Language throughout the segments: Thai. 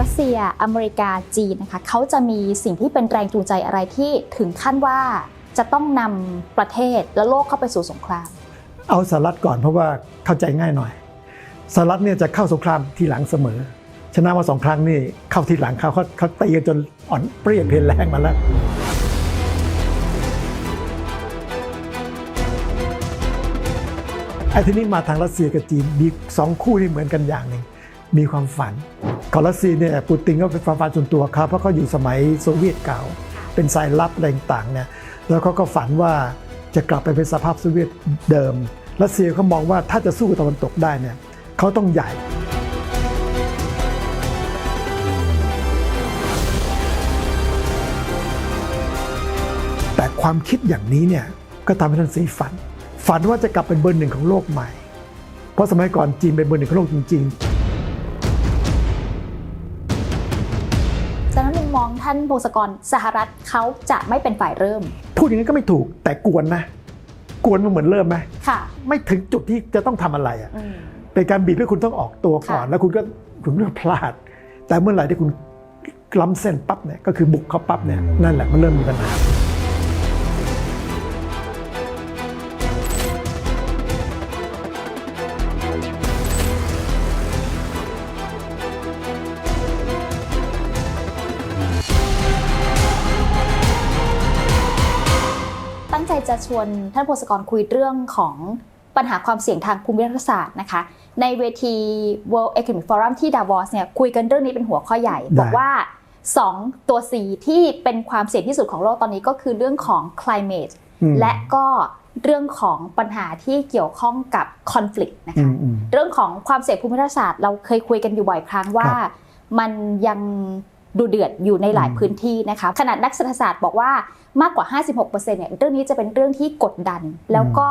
รัสเซีย อเมริกา จีนนะคะเขาจะมีสิ่งที่เป็นแรงจูงใจอะไรที่ถึงขั้นว่าจะต้องนำประเทศและโลกเข้าไปสู่สงคราม เอาสหรัฐก่อนเพราะว่าเข้าใจง่ายหน่อยสหรัฐเนี่ยจะเข้าสงครามทีหลังเสมอ ชนะมาสองครั้งนี่เข้าทีหลังเขาเขาเขาตีกันจนอ่อนเปรี้ยเพลแรงมาแล้วไอ้ที่นี้มาทางรัสเซียกับจีนมีสองคู่ที่เหมือนกันอย่างหนึ่ง มีความฝันของรัสเซียเนี่ยปูตินก็เป็นความฝันส่วนตัวเขาเพราะเขาอยู่สมัยโซเวียตเก่า เป็นสายลับอะไรต่างๆเนี่ยแล้วเขาก็ฝันว่าจะกลับไปเป็นสภาพโซเวียตเดิมรัสเซียเขามองว่าถ้าจะสู้กับตะวันตกได้เนี่ยเขาต้องใหญ่แต่ความคิดอย่างนี้เนี่ยก็ทำให้ท่านสีฝัน ฝันว่าจะกลับเป็นเบอร์หนึ่งของโลกใหม่ เพราะสมัยก่อนจีนเป็นเบอร์หนึ่งของโลกจริงฉ ท่านพงศกรสหรัฐเขาจะไม่เป็นฝ่ายเริ่มๆพูดอย่างนี้นก็ไม่ถูกแต่กวนนะกวนมันเหมือนเริ่มไหมค่ะ ไม่ถึงจุดที่จะต้องทำอะไรอะอืมเป็นการบีบให้คุณต้องออกตัวก่อนค่ะแล้วคุณก็คุณก็พลาด แต่เมื่อไหร่ที่คุณล้ำเส้นปั๊บเนี่ยก็คือบุกเขาปั๊บเนี่ยนั่นแหละมันเริ่มมีปัญหา ชวนท่านพงศกรคุยเรื่องของปัญหาความเสี่ยงทางภูมิรัฐศาสตร์นะคะ ในเวที World Economic Forum ที่ดาวอสเนี่ยคุยกันเรื่องนี้เป็นหัวข้อใหญ่ได้บอกว่า 2 ตัว C ที่เป็นความเสี่ยงที่สุดของโลกตอนนี้ก็คือเรื่องของ climate อืมและก็เรื่องของปัญหาที่เกี่ยวข้องกับ conflict นะอืคะมอืมเรื่องของความเสี่ยงภูมิรัฐศาสตร์ เราเคยคุยกันอยู่บ่อยครั้งว่าครับมันยัง ดูเดือดอยู่ในหลายอืมพื้นที่นะคะขนาดนักเศรษฐศาสตร์บอกว่ามากกว่า 56%เนี่ยเรื่องนี้จะเป็นเรื่องที่กดดัน แล้วก็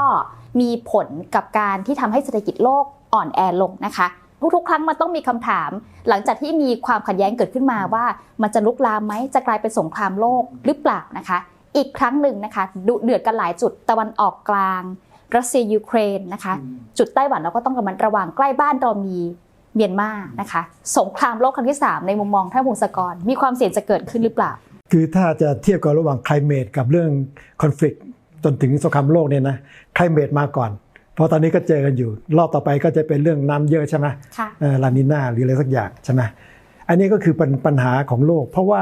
มีผลกับการที่ทำให้เศรษฐกิจโลกอ่อนแอลงนะคะทุกๆครั้งมันต้องมีคำถาม หลังจากที่มีความขัดแย้งเกิดขึ้นมาว่ามันจะลุกลามไหมจะกลายเป็นสงครามโลกหรือเปล่านะคะ อีกครั้งหนึ่งนะคะดุเดือดกันหลายจุดตะวันออกกลางรัสเซียยูเครนนะคะ จุดไต้หวันเราก็ต้องระมัดระวังใกล้บ้านเรามี เมียนมานะคะสงครามโลกครั้งที่ 3 ในมุมมองท่านพงศกร มีความเสี่ยงจะเกิดขึ้นหรือเปล่า คือถ้าจะเทียบกันระหว่าง climate กับเรื่อง conflict จนถึงสงครามโลกเนี่ยนะ climate มาก่อน เพราะตอนนี้ก็เจอกันอยู่ รอบต่อไปก็จะเป็นเรื่องน้ำเยอะใช่ไหมค่ะเอ่อลานิน่าหรืออะไรสักอย่างใช่ไหมอันนี้ก็คือปัญปัญหาของโลก เพราะว่า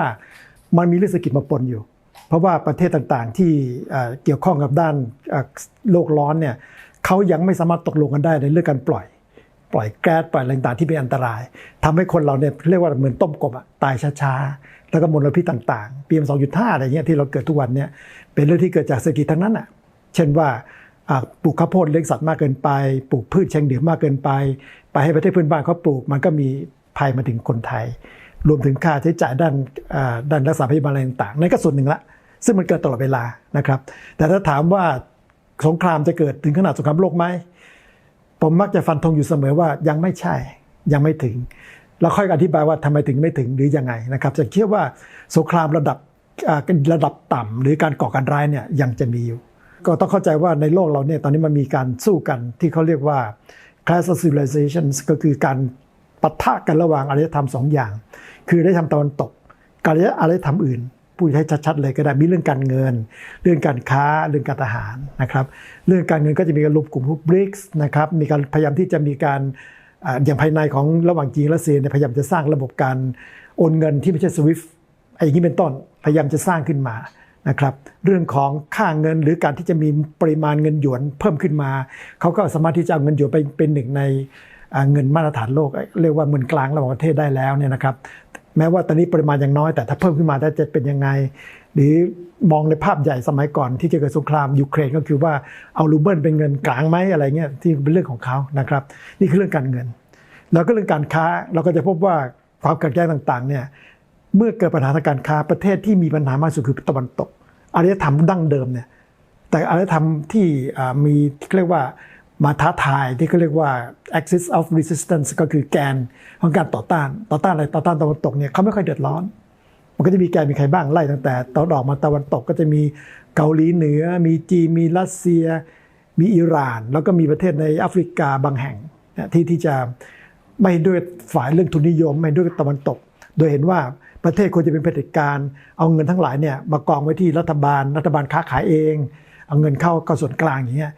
มันมีเรื่องเศรษฐกิจมาปนอยู่ เพราะว่าประเทศต่างๆที่เอ่อเกี่ยวข้องกับด้านเอ่อโลกร้อนเนี่ยเขายังไม่สามารถตกลงกันได้ในเรื่องการปล่อย ปล่อยแก๊สปล่อยอะไรต่างๆที่เป็นอันตรายทำให้คนเราเนี่ยเรียกว่าเหมือนต้มกบอะตายช้าๆ แล้วก็มลพิษต่างๆ PM 2.5 อะไรเงี้ยที่เราเกิดทุกวันเนี่ยเป็นเรื่องที่เกิดจากเศรษฐกิจทั้งนั้นอะเช่นว่าปลูกข้าวโพดเลี้ยงสัตว์มากเกินไป ปลูกพืชเชิงเดี่ยวมากเกินไป ไปให้ประเทศเพื่อนบ้านเขาปลูก มันก็มีภัยมาถึงคนไทย รวมถึงค่าใช้จ่ายด้านด้านรักษาพยาบาลอะไรต่างๆนั่นก็ส่วนหนึ่งละ ซึ่งมันเกิดตลอดเวลานะครับ แต่ถ้าถามว่าสงครามจะเกิดถึงขนาดสงครามโลกไหม ผมมักจะฟันธงอยู่เสมอว่ายังไม่ใช่ยังไม่ถึง แล้วค่อยอธิบายว่าทำไมถึงไม่ถึงหรือยังไงนะครับจะเชื่อว่าสงครามระดับระดับต่ำหรือการก่อการร้ายเนี่ยยังจะมีอยู่ ก็ต้องเข้าใจว่าในโลกเราเนี่ยตอนนี้มันมีการสู้กันที่เขาเรียกว่า class of civilizations ก็คือการปะทะกันระหว่างอารยธรรมสองอย่าง คืออารยธรรมตะวันตกกับอารยธรรมอื่น พูดให้ชัดๆเลยก็ได้มีเรื่องการเงิน เรื่องการค้าเรื่องการทหารนะครับเรื่องการเงินก็จะมีการรวมกลุ่มพวกบริกส์นะครับมีการพยายามที่จะมีการอย่างภายในของระหว่างจีนและเซียนพยายามจะสร้างระบบการโอนเงินที่ไม่ใช่สวิฟไอ้อย่างนี้เป็นต้นพยายามจะสร้างขึ้นมานะครับเรื่องของค่าเงินหรือการที่จะมีปริมาณเงินหยวนเพิ่มขึ้นมา เขาก็สามารถที่จะเอาเงินหยวนไปเป็นหนึ่งในเงินมาตรฐานโลก เรียกว่าเงินกลางระหว่างประเทศได้แล้วเนี่ยนะครับ แม้ว่าตอนนี้ปริมาณยังน้อยแต่ถ้าเพิ่มขึ้นมาได้จะเป็นยังไง หรือมองในภาพใหญ่สมัยก่อนที่จะเกิดสงครามยูเครนก็คือว่าเอารูเบิลเป็นเงินกลางไหมอะไรเงี้ยที่เป็นเรื่องของเขานะครับ นี่คือเรื่องการเงิน แล้วก็เรื่องการค้าเราก็จะพบว่าความขัดแย้งต่างๆเนี่ยเมื่อเกิดปัญหาทางการค้าประเทศที่มีปัญหามากสุดคือตะวันตกอารยธรรมดั้งเดิมเนี่ยแต่อารยธรรมที่มีเรียกว่า มาท้าทายที่เขาเรียกว่า axis of resistance ก็คือแกนของการต่อต้าน ต่อต้านอะไรต่อต้านตะวันตกเนี่ยเขาไม่ค่อยเดือดร้อน มันก็จะมีแกนมีใครบ้างไล่ตั้งแต่ตอนออกมาตะวันตกก็จะมีเกาหลีเหนือ มีจีนมีรัสเซีย มีอิหร่าน แล้วก็มีประเทศในแอฟริกาบางแห่งที่ที่จะไม่ด้วยฝ่ายเรื่องทุนนิยม ไม่ด้วยตะวันตก โดยเห็นว่าประเทศควรจะเป็นเผด็จการ เอาเงินทั้งหลายเนี่ยมากองไว้ที่รัฐบาลรัฐบาลค้าขายเอง เอาเงินเข้าเข้าส่วนกลางอย่างเงี้ย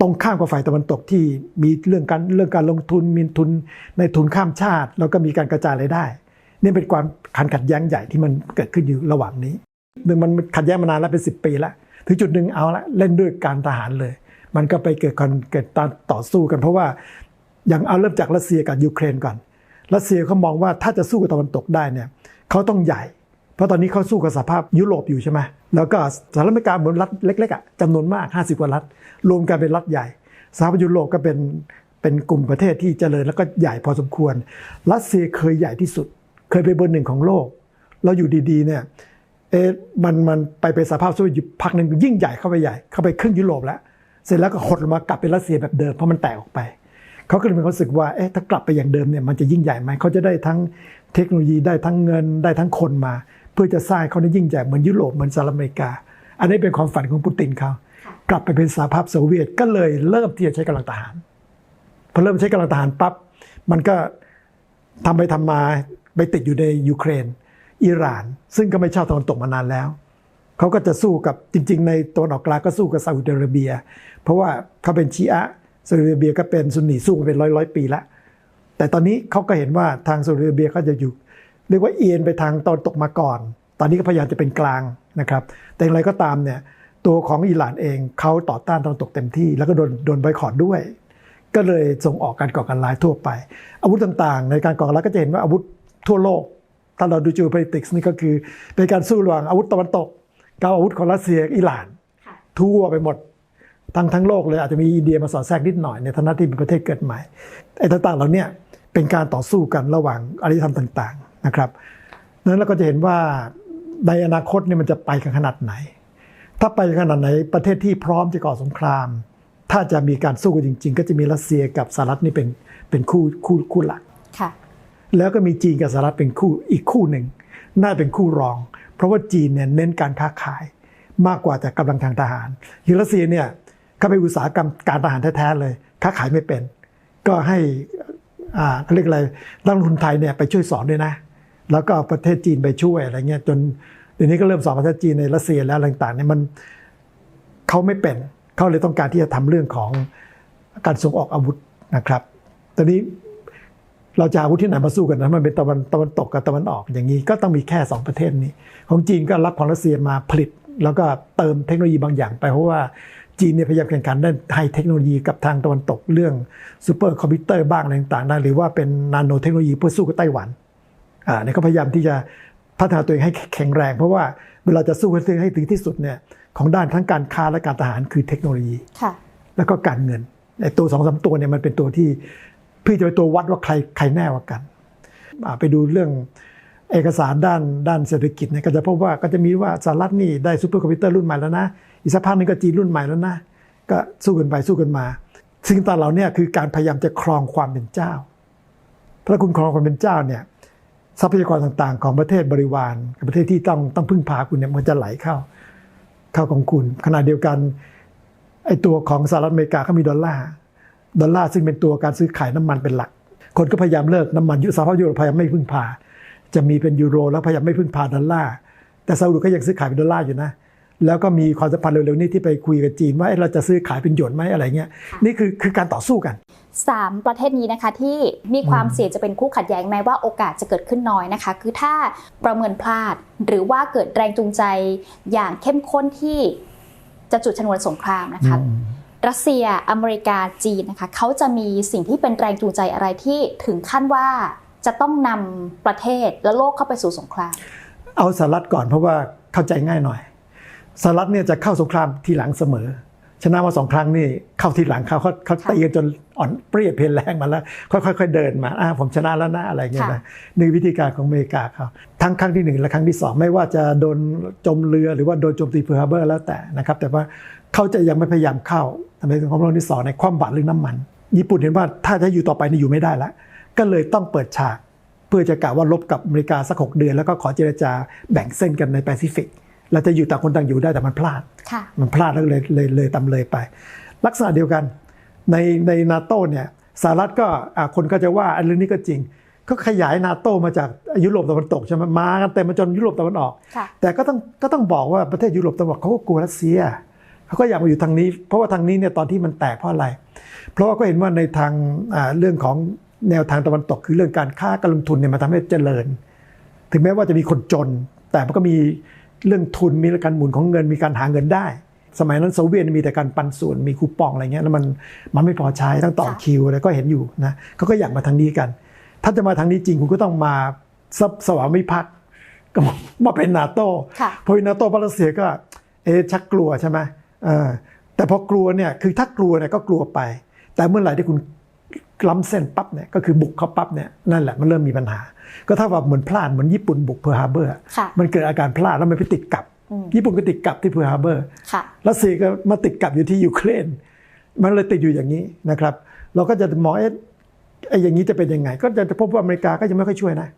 ตรงข้ามกับฝ่ายตะวันตกที่มีเรื่องการเรื่องการลงทุนมีทุนในทุนข้ามชาติ แล้วก็มีการกระจายรายได้ นี่เป็นความขันขัดแย้งใหญ่ที่มันเกิดขึ้นอยู่ระหว่างนี้หนึ่งมันขัดแย้งมานานแล้วเป็นสิปีแล้วถึงจุดหนึ่งเอาละเล่นด้วยการทหารเลย มันก็ไปเกิดการเกิดการต่อสู้กัน เพราะว่าอย่างเอาเริ่มจากรัสเซียกับยูเครนก่อนรัสเซียเขามองว่าถ้าจะสู้กับตะวันตกได้เนี่ยเขาต้องใหญ่ เพราะตอนนี้เขาสู้กับสภาพยุโรปอยู่ใช่ไหมแล้วก็สหรัฐอเมริกาเหมือนรัฐเล็กๆอะจำนวนมาก 50 กว่ารัฐ รวมกันเป็นรัฐใหญ่สหภาพยุโรปก็เป็นเป็นกลุ่มประเทศที่เจริญแล้วก็ใหญ่พอสมควร รัสเซียเคยใหญ่ที่สุด เคยเป็นเบอร์หนึ่งของโลก แล้วอยู่ดีๆเนี่ยเอ๊ะมันมันไปเป็นสภาพโซเวียตอยู่พักหนึ่งยิ่งใหญ่เข้าไปใหญ่เข้าไปครึ่งยุโรปแล้ว เสร็จแล้วก็หดลงมากลับเป็นรัสเซียแบบเดิมเพราะมันแตกออกไปเขาก็เลยมีความรู้สึกว่าเอ๊ะถ้ากลับไปอย่างเดิมเนี่ยมันจะยิ่งใหญ่ไหมเขาจะได้ทั้งเทคโนโลยีได้ทั้งเงินได้ทั้งคนมา เพื่อจะสร้างเขาในยิ่งใหญ่เหมือนยุโรปเหมือนสหรัฐอเมริกา อันนี้เป็นความฝันของปูตินเขากลับไปเป็นสหภาพโซเวียตก็เลยเริ่มที่จะใช้กำลังทหารพอเริ่มใช้กำลังทหารปั๊บมันก็ทำไปทำมาไปติดอยู่ในยูเครน อิหร่าน ซึ่งก็ไม่ชอบตะวันตกมานานแล้วเขาก็จะสู้กับจริง ๆ ในตะวันออกกลางก็สู้กับซาอุดิอาระเบีย เพราะว่าเขาเป็นชีอะซาอุดิอาระเบียก็เป็นซุนนีสู้มาเป็นร้อยร้อยปีละแต่ตอนนี้เขาก็เห็นว่าทางซาอุดิอาระเบียเขาจะอยู่ เรียกว่าเอียนไปทางตอนตกมาก่อน ตอนนี้ก็พยายามจะเป็นกลางนะครับ แต่อย่างไรก็ตามเนี่ยตัวของอิหร่านเองเขาต่อต้านตอนตกเต็มที่ แล้วก็โดนโดนไบคอรด้วย ก็เลยส่งออกการก่อการร้ายทั่วไป อาวุธต่างๆ ในการก่อการร้ายก็จะเห็นว่าอาวุธทั่วโลก ถ้าเราดู geopolitics นี่ก็คือ เป็นการสู้ระหว่างอาวุธตะวันตกกับอาวุธของรัสเซียกับอิหร่าน ทั่วไปหมดทั้งทั้งโลกเลยอาจจะมีอินเดียมาสอดแทรกนิดหน่อยในฐานะที่เป็นประเทศเกิดใหม่ไอ้ต่างๆเหล่าเนี้เป็นการต่อสู้กันระหว่างอารยธรรมต่างๆ นะครับนั้นเราก็จะเห็นว่าในอนาคตเนี่ยมันจะไปกันขนาดไหน ถ้าไปขนาดไหนประเทศที่พร้อมจะก่อสงคราม ถ้าจะมีการสู้กันจริง ๆ ก็จะมีรัสเซียกับสหรัฐนี่เป็นเป็นคู่คู่คู่หลักค่ะแล้วก็มีจีนกับสหรัฐเป็นคู่อีกคู่หนึ่ง น่าเป็นคู่รอง เพราะว่าจีนเนี่ยเน้นการค้าขายมากกว่าแต่กำลังทางทหารอย่างรัสเซียเนี่ยเขาเป็นอุตสาหกรรมการทหารแท้ๆเลย ค้าขายไม่เป็น ก็ให้อ่าเขาเรียกอะไรนักลงทุนไทยเนี่ยไปช่วยสอนด้วยนะ แล้วก็ประเทศจีนไปช่วยอะไรเงี้ยจนเดี๋ยวนี้ก็เริ่มสอนประเทศจีนในรัสเซียแล้วต่างๆเนี่ยมันเขาไม่เป็นเขาเลยต้องการที่จะทำเรื่องของการส่งออกอาวุธนะครับ ตอนนี้เราจะอาวุธที่ไหนมาสู้กันนะมันเป็นตะวันตะวันตกกับตะวันออกอย่างนี้ก็ต้องมีแค่ 2 ประเทศนี้ ของจีนก็รับของรัสเซียมาผลิต แล้วก็เติมเทคโนโลยีบางอย่างไปเพราะว่าจีนเนี่ยพยายามแข่งขันด้านไฮเทคโนโลยีกับทางตะวันตกเรื่องซูเปอร์คอมพิวเตอร์บ้างอะไรต่างๆหรือว่าเป็นนาโนเทคโนโลยีเพื่อสู้กับไต้หวัน อ่าเนี่ยก็พยายามที่จะพัฒนาตัวเองให้แข็งแรง เพราะว่าเวลาจะสู้กันให้ถึงที่สุดเนี่ยของด้านทั้งการค้าและการทหารคือเทคโนโลยีค่ะแล้วก็การเงินไอ้ตัวสองสามตัวเนี่ยมันเป็นตัวที่พี่จะเป็นตัววัดว่าใครใครแน่กว่ากันอ่าไปดูเรื่องเอกสารด้านด้านเศรษฐกิจเนี่ยก็จะพบว่าก็จะมีว่าสหรัฐนี่ได้ซูเปอร์คอมพิวเตอร์รุ่นใหม่แล้วนะ อีกสักพักหนึงก็จีนรุ่นใหม่แล้วนะ ก็สู้กันไปสู้กันมาสิ่งต่างเหล่าเนี้คือการพยายามจะครองความเป็นเจ้า ถ้าคุณครองความเป็นเจ้าเนี่ย ทรัพยากรต่างๆ ของประเทศบริวารกับประเทศที่ต้องต้องพึ่งพาคุณเนี่ยมันจะไหลเข้า เข้าของคุณ ขณะเดียวกันไอ้ตัวของสหรัฐอเมริกาเขามีดอลลาร์ดอลลาร์ซึ่งเป็นตัวการซื้อขายน้ำมันเป็นหลัก คนก็พยายามเลิกน้ำมันยุสภาพยุโรปพยายามไม่พึ่งพา จะมีเป็นยูโร แล้วพยายามไม่พึ่งพาดอลลาร์แต่ซาอุดิก็ยังซื้อขายเป็นดอลลาร์อยู่นะแล้วก็มีความสัมพันธ์เร็วๆนี้ที่ไปคุยกับจีนว่าเอ๊ะเราจะซื้อขายเป็นหยวนไหมอะไรเงี้ยนี่คือคือการต่อสู้กัน สามประเทศนี้นะคะที่มีความอืมเสี่ยงจะเป็นคู่ขัดแย้งแม้ว่าโอกาสจะเกิดขึ้นน้อยนะคะ คือถ้าประเมินพลาดหรือว่าเกิดแรงจูงใจอย่างเข้มข้นที่จะจุดชนวนสงครามนะคะรัสเซียอเมริกาจีนนะคะเขาจะมีสิ่งที่เป็นแรงจูงใจอะไรที่ถึงขั้นว่าจะต้องนำประเทศและโลกเข้าไปสู่สงคราม เอาสหรัฐก่อนเพราะว่าเข้าใจง่ายหน่อยสหรัฐเนี่ยจะเข้าสงครามทีหลังเสมอ ชนะมาสองครั้งนี่เข้าทีหลังเขาเขาเขาตีกันจนอ่อนเปรี้ยเพลแรงมาแล้วค่อยๆเดินมาอ่าผมชนะแล้วนะอะไรเงี้ยนะนี่วิธีการของอเมริกาเขาทั้งครั้งที่หนึ่งและครั้งที่สองไม่ว่าจะโดนจมเรือหรือว่าโดนโจมตีเพิร์ลฮาร์เบอร์แล้วแต่นะครับแต่ว่าเขาจะยังไม่พยายามเข้าทำไมถึงความร้อนที่สองในความบาดเรื่องน้ำมัน ญี่ปุ่นเห็นว่าถ้าจะอยู่ต่อไปนี่อยู่ไม่ได้แล้วก็เลยต้องเปิดฉาก เพื่อจะกะว่าลบกับอเมริกาสักหกเดือนแล้วก็ขอเจรจาแบ่งเส้นกันในแปซิฟิก เราจะอยู่ต่างคนต่างอยู่ได้แต่มันพลาดค่ะมันพลาดแล้วเลยเลยเลยตำเลยไป ลักษณะเดียวกันในในนาโตเนี่ยสหรัฐก็อะคนก็จะว่าอันเรื่องนี้ก็จริง ก็ขยายนาโตมาจากยุโรปตะวันตกใช่ไหมมากันเต็มมาจนยุโรปตะวันออกค่ะแต่ก็ต้องก็ต้องบอกว่าประเทศยุโรปตะวันออกเขาก็กลัวรัสเซียเขาก็อยากมาอยู่ทางนี้ เพราะว่าทางนี้เนี่ยตอนที่มันแตกเพราะอะไร เพราะว่าก็เห็นว่าในทางอ่าเรื่องของแนวทางตะวันตกคือเรื่องการค้าการลงทุนเนี่ยมันทำให้เจริญ ถึงแม้ว่าจะมีคนจน แต่มันก็มี เรื่องทุนมีการหมุนของเงินมีการหาเงินได้ สมัยนั้นโซเวียตมีแต่การปันส่วนมีคูปองอะไรเงี้ยแล้วมันมันไม่พอใช้ต้องต่อค่ะคิวอะไรก็เห็นอยู่นะเขาก็อยากมาทางนี้กัน ถ้าจะมาทางนี้จริงคุณก็ต้องมาซับสวามิภักดิ์ก็มาเป็นนาโต้ค่ะพอเป็นนาโต้รัสเซียก็เอะชักกลัวใช่ไหมเออแต่พอกลัวเนี่ยคือถ้ากลัวเนี่ยก็กลัวไป แต่เมื่อไหร่ที่คุณ ล้ำเส้นปั๊บเนี่ยก็คือบุกเข้าปั๊บเนี่ยนั่นแหละมันเริ่มมีปัญหา ก็เท่ากับเหมือนพลาดเหมือนญี่ปุ่นบุกเพิร์ลฮาร์เบอร์ค่ะมันเกิดอาการพลาดแล้วมันไปติดกับอืมญี่ปุ่นก็ติดกับที่เพิร์ลฮาร์เบอร์ค่ะรัสเซียก็มาติดกับอยู่ที่ยูเครน มันเลยติดอยู่อย่างนี้นะครับ เราก็จะมองเอ๊ะไอ้อย่างนี้จะเป็นยังไง ก็จะพบว่าอเมริกาก็จะไม่ค่อยช่วยนะ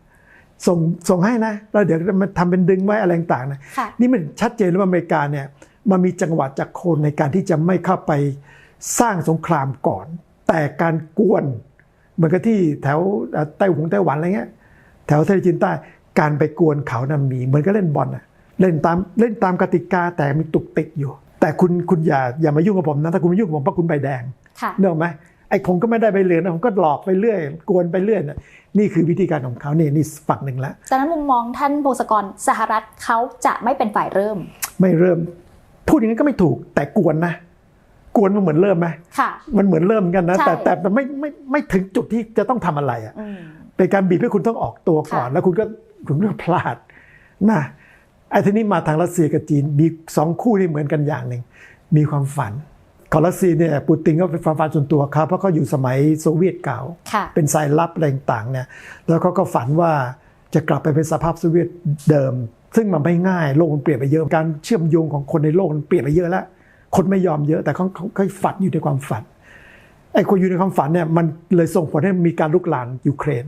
ส่งส่งให้นะแล้วเดี๋ยวมันทำเป็นดึงไว้อะไรต่างๆนะค่ะนี่มันชัดเจนแล้วว่าอเมริกาเนี่ยมันมีจังหวะจากโคนในการที่จะไม่เข้าไปสร้างสงครามก่อน แต่การกวน เหมือนกับที่แถวเอ่อไต้หวงไต้หวันอะไรเงี้ยแถวทะเลจีนใต้การไปกวนเขานะมีเหมือนกับเล่นบอลนะเล่นตามเล่นตามกติกาแต่มีตุกติกอยู่ แต่คุณคุณอย่าอย่ามายุ่งกับผมนะถ้าคุณมายุ่งกับผมเพราะคุณใบแดงค่ะเนกออกไหมไอ้ผมก็ไม่ได้ใบเหลืองนะผมก็หลอกไปเรื่อย กวนไปเรื่อยนะนี่คือวิธีการของเขานี่นี่ฝั่งหนึ่งแล้วจากนั้นมุมมองท่านพงศกรสหรัฐเขาจะไม่เป็นฝ่ายเริ่ม ไม่เริ่ม พูดอย่างนั้นก็ไม่ถูกแต่กวนนะ กวนมันเหมือนเริ่มไหมค่ะมันเหมือนเริ่มเหมือนกันนะใช่แต่แต่แต่ไม่ไม่ไม่ถึงจุดที่จะต้องทำอะไรอะอืมเป็นการบีบให้คุณต้องออกตัวก่อนค่ะแล้วคุณก็คุณก็พลาดนะไอ้ทีนี้มาทางรัสเซียกับจีนมีสองคู่ที่เหมือนกันอย่างหนึ่งมีความฝันของรัสเซียเนี่ยปูตินก็เป็นความฝันส่วนตัวครับเพราะเขาอยู่สมัยโซเวียตเก่าค่ะเป็นสายลับอะไรต่างๆเนี่ยแล้วเขาก็ฝันว่าจะกลับไปเป็นสภาพโซเวียตเดิม ซึ่งมันไม่ง่ายโลกมันเปลี่ยนไปเยอะการเชื่อมโยงของคนในโลกมันเปลี่ยนไปเยอะแล้ว คนไม่ยอมเยอะ แต่เขาเขาเขาฝันอยู่ในความฝันไอ้คนอยู่ในความฝันเนี่ยมันเลยส่งผลให้มีการลุกลามยูเครน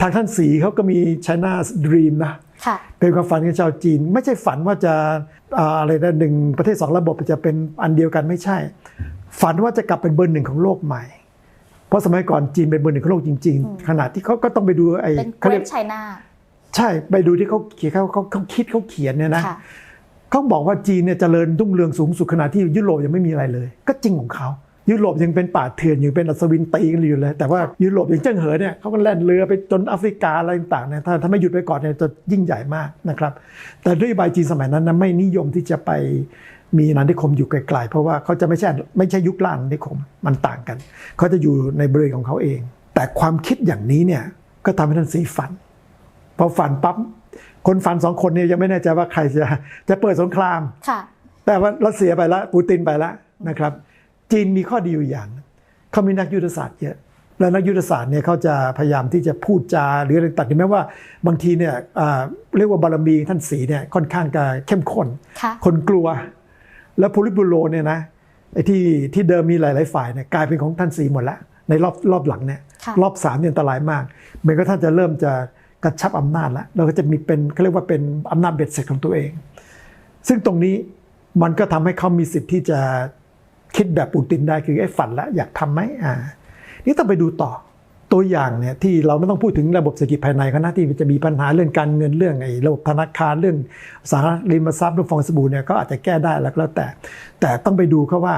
ทางท่านสีเขาก็มี China Dream นะค่ะเป็นความฝันของชาวจีน ไม่ใช่ฝันว่าจะอ่าอะไรนะหนึ่งประเทศสองระบบจะเป็นอันเดียวกันไม่ใช่ ฝันว่าจะกลับเป็นเบอร์หนึ่งของโลกใหม่ เพราะสมัยก่อนจีนเป็นเบอร์หนึ่งของโลกจริง ๆ ขนาดที่เขาก็ต้องไปดูไอ้เป็นเขาเกรเรียดกไชน่าใช่ไปดูที่เขาเขียนเขาเขาเขาคิดเขาเขียนเนี่ยนะค่ะ เขาบอกว่าจีนเนี่ยเจริญรุ่งเรืองสูงสุดขนาดที่ยุโรปยังไม่มีอะไรเลย ก็จริงของเขายุโรปยังเป็นป่าเถื่อนอยู่เป็นอัศวินตีกันอยู่เลย แต่ว่ายุโรปอย่างเจ้งเหอเนี่ยเขาก็แล่นเรือไปจนแอฟริกาอะไรต่างๆเนี่ยถ้าถ้าไม่หยุดไปก่อนเนี่ยจะยิ่งใหญ่มากนะครับ แต่ด้วยบายจีนสมัยนั้นนะไม่นิยมที่จะไปมีอาณานิคมอยู่ไกลๆเพราะว่าเขาจะไม่ใช่ไม่ใช่ยุคล่าอาณานิคมมันต่างกันเขาจะอยู่ในบริเวณของเขาเอง แต่ความคิดอย่างนี้เนี่ยก็ทำให้ท่านสีฝันพอฝันปั๊บ คนฝันสองคนเนี่ยยังไม่แน่ใจว่าใครจะจะเปิดสงครามค่ะแต่ว่ารัสเซียไปแล้วปูตินไปแล้วนะครับ จีนมีข้อดีอยู่อย่างเขามีนักยุทธศาสตร์เยอะและนักยุทธศาสตร์เนี่ยเขาจะพยายามที่จะพูดจาหรืออะไรต่างๆถึงแม้ว่าบางทีเนี่ยอ่าเรียกว่าบารมีท่านสีเนี่ยค่อนข้างจะเข้มข้นค่ะคนกลัว แล้วโพลิตบูโรเนี่ยนะไอ้ที่ที่เดิมมีหลาย ๆ ฝ่ายเนี่ยกลายเป็นของท่านสีหมดแล้วในรอบรอบหลังเนี่ยค่ะรอบสามเนี่ยอันตรายมากเหมือนกับท่านจะเริ่มจะ กระชับอำนาจแล้วเราก็จะมีเป็นเขาเรียกว่าเป็นอำนาจเบ็ดเสร็จของตัวเอง ซึ่งตรงนี้มันก็ทำให้เขามีสิทธิ์ที่จะคิดแบบปูตินได้คือไอ้ฝันแล้วอยากทำไหมอ่า นี่ต้องไปดูต่อตัวอย่างเนี่ยที่เราไม่ต้องพูดถึงระบบเศรษฐกิจภายในเขานะที่จะมีปัญหาเรื่องการเงินเรื่องไอ้ระบบธนาคารเรื่องสาธารณริมทรัพย์เรื่องฟองสบู่เนี่ยก็อาจจะแก้ได้แล้วแล้วแต่ แต่ต้องไปดูเขาว่า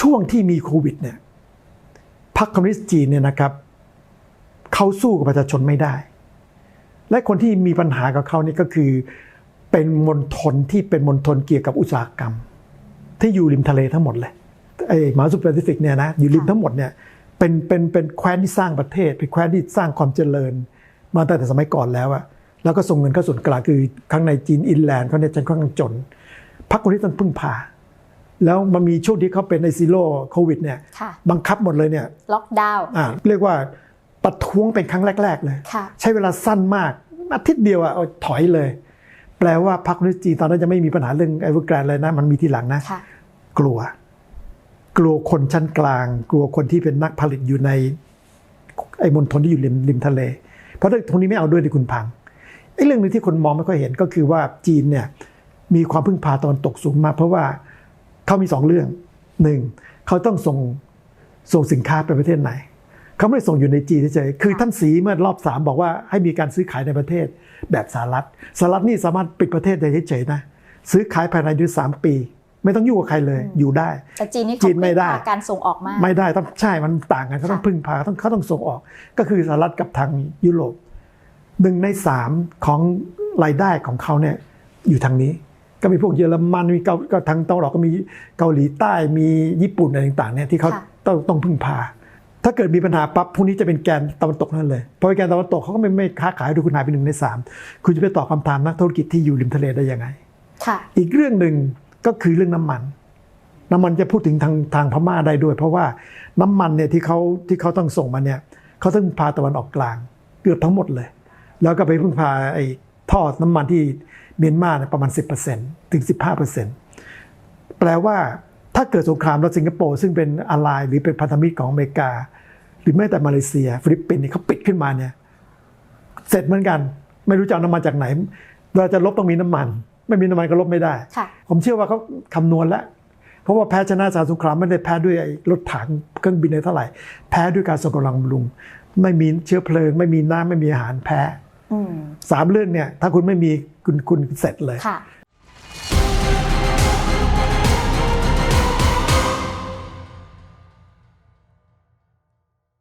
ช่วงที่มีโควิดเนี่ยพรรคคอมมิวนิสต์จีนเนี่ยนะครับเขาสู้กับประชาชนไม่ได้ และคนที่มีปัญหากับเขานี่ก็คือ เป็นมณฑลที่เป็นมณฑลเกี่ยวกับอุตสาหกรรม ที่อยู่ริมทะเลทั้งหมดเลยไอ้มหาสมุทรแปซิฟิกเนี่ยนะอยู่ริมทั้งหมดเนี่ยเป็นเป็นเป็นแคว้นที่สร้างประเทศ เป็นแคว้นที่สร้างความเจริญ มาตั้งแต่สมัยก่อนแล้วอะแล้วก็ส่งเงินเข้าส่วนกลางคือข้างในจีนอินแลนด์เขาเนี่ยจะค่อนข้างจนพรรคคนที่ต้องพึ่งพาแล้วมันมีช่วงที่เขาเป็นในซีโร่โควิดเนี่ยค่ะบังคับหมดเลยเนี่ยล็อกดาวน์อ่าเรียกว่า ประท้วงเป็นครั้งแรก ๆ เลยค่ะใช้เวลาสั้นมากอาทิตย์เดียวอะเอาถอยเลย แปลว่าพรรคคอมมิวนิสต์จีนตอนนั้นจะไม่มีปัญหาเรื่องไอเวอร์แกรนเลยนะ มันมีทีหลังนะค่ะกลัว กลัวคนชั้นกลาง กลัวคนที่เป็นนักผลิตอยู่ใน ไอ้มณฑลที่อยู่ริมริมทะเล เพราะถ้าตรงนี้ไม่เอาด้วยที่คุณพังไอ้เรื่องหนึงที่คนมองไม่ค่อยเห็นก็คือว่าจีนเนี่ยมีความพึ่งพาตอนตกสูงมากเพราะว่าเขามีสองเรื่องหนึ่งเขาต้องส่งส่งสินค้าไปประเทศไหน เขาไม่ได้ส่งอยู่ในจีนเฉยๆคือท่านสีเมื่อรอบสามบอกว่าให้มีการซื้อขายในประเทศแบบสหรัฐสหรัฐนี่สามารถปิดประเทศได้เฉยๆนะซื้อขายภายในเดือนสามปี ไม่ต้องยุ่งกับใครเลยอยู่ได้แต่จีนนี่จีเขานไม่ได้พึ่งพาการส่งออกมากไม่ได้ต้องใช่มันต่างกันเขาต้องค่ะพึ่งพาต้องเขาต้องส่งออก ก็คือสหรัฐกับทางยุโรปหนึ่งในสามของรายได้ของเขาเนี่ยอยู่ทางนี้ก็มีพวกเยอรมันมีเกาก็ทางตะวันออกก็มีเกาหลีใต้มีญี่ปุ่นอะไรต่างๆเนี่ยที่เขาค่ะต้องต้องพึ่งพา ถ้าเกิดมีปัญหาปั๊บพวกนี้จะเป็นแกนตะวันตกนั่นเลยเพราะว่าแกนตะวันตกเขาก็ไม่ไม่ค้าขายดูคุณหายไปหนึ่งในสามคุณจะไปตอบคำถามนักธุรกิจที่อยู่ริมทะเลได้ยังไงค่ะอีกเรื่องหนึ่งก็คือเรื่องน้ำมัน น้ำมันจะพูดถึงทางทางพม่าได้ด้วย เพราะว่าน้ำมันเนี่ยที่เขาที่เขาต้องส่งมาเนี่ยเขาต้องพาตะวันออกกลาง เกือบทั้งหมดเลย แล้วก็ไปพึ่งพาไอ้ทอดน้ำมันที่เมียนมาเนี่ยประมาณ 10%ถึง 15%แปลว่า ถ้าเกิดสงครามแล้วสิงคโปร์ซึ่งเป็นอลายหรือเป็นพันธมิตรของอเมริกา หรือแม้แต่มาเลเซีย ฟิลิปปินส์เนี่ยเขาปิดขึ้นมาเนี่ยเสร็จเหมือนกัน ไม่รู้จะเอาน้ำมันจากไหนเราจะลบต้องมีน้ำมัน ไม่มีน้ำมันก็ลบไม่ได้ค่ะผมเชื่อว่าเขาคำนวณแล้ว เพราะว่าแพ้ชนะสารสงครามไม่ได้แพ้ด้วยไอ้รถถังเครื่องบินอะไรเท่าไหร่ แพ้ด้วยการส่งกำลังบำรุง ไม่มีเชื้อเพลิง ไม่มีน้ำไม่มีอาหารแพ้อืมสามเรื่องเนี่ยถ้าคุณไม่มีคุณคุณเสร็จเลยค่ะ